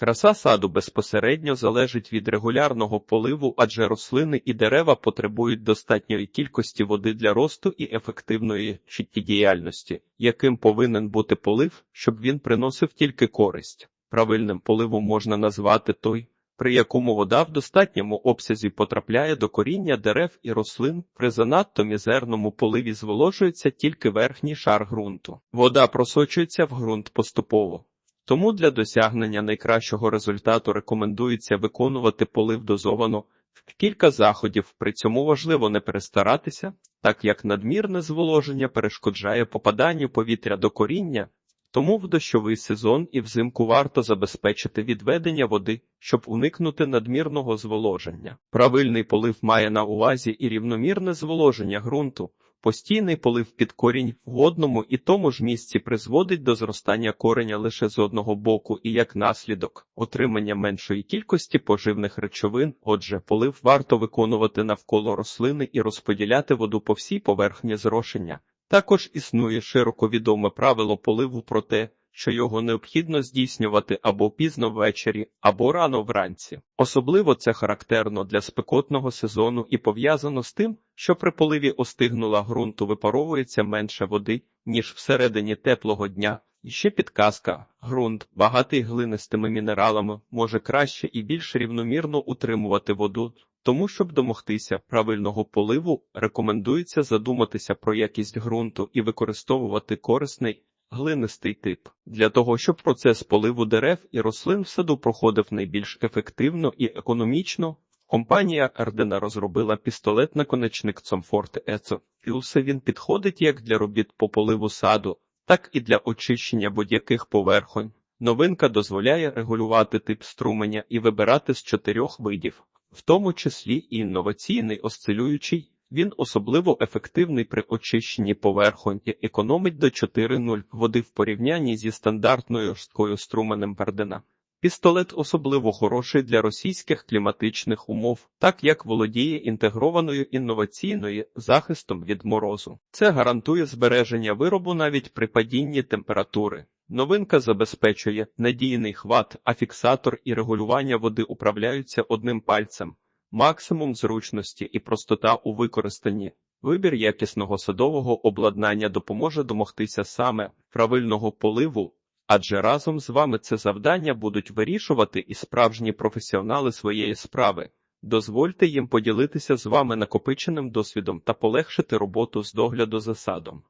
Краса саду безпосередньо залежить від регулярного поливу, адже рослини і дерева потребують достатньої кількості води для росту і ефективної життєдіяльності, яким повинен бути полив, щоб він приносив тільки користь. Правильним поливом можна назвати той, при якому вода в достатньому обсязі потрапляє до коріння дерев і рослин, при занадто мізерному поливі зволожується тільки верхній шар ґрунту. Вода просочується в ґрунт поступово. Тому для досягнення найкращого результату рекомендується виконувати полив дозовано. Кілька заходів при цьому важливо не перестаратися, так як надмірне зволоження перешкоджає попаданню повітря до коріння, тому в дощовий сезон і взимку варто забезпечити відведення води, щоб уникнути надмірного зволоження. Правильний полив має на увазі і рівномірне зволоження ґрунту. Постійний полив під корінь в одному і тому ж місці призводить до зростання кореня лише з одного боку і як наслідок отримання меншої кількості поживних речовин. Отже, полив варто виконувати навколо рослини і розподіляти воду по всій поверхні зрошення. Також існує широко відоме правило поливу про те, що його необхідно здійснювати або пізно ввечері, або рано вранці. Особливо це характерно для спекотного сезону і пов'язано з тим, що при поливі остигнула ґрунту випаровується менше води, ніж всередині теплого дня. І ще підказка: ґрунт, багатий глинистими мінералами, може краще і більш рівномірно утримувати воду. Тому, щоб домогтися правильного поливу, рекомендується задуматися про якість ґрунту і використовувати корисний глинистий тип. Для того, щоб процес поливу дерев і рослин в саду проходив найбільш ефективно і економічно, компанія Ардена розробила пістолет наконечник Comfort Eco. І усе він підходить як для робіт по поливу саду, так і для очищення будь-яких поверхонь. Новинка дозволяє регулювати тип струменя і вибирати з чотирьох видів, в тому числі і інноваційний осцилюючий. Він особливо ефективний при очищенні поверхонь і економить до 4,0 води в порівнянні зі стандартною жорсткою струменем Бардена. Пістолет особливо хороший для російських кліматичних умов, так як володіє інтегрованою інноваційною захистом від морозу. Це гарантує збереження виробу навіть при падінні температури. Новинка забезпечує надійний хват, а фіксатор і регулювання води управляються одним пальцем. Максимум зручності і простота у використанні. Вибір якісного садового обладнання допоможе домогтися саме правильного поливу, адже разом з вами це завдання будуть вирішувати і справжні професіонали своєї справи. Дозвольте їм поділитися з вами накопиченим досвідом та полегшити роботу з догляду за садом.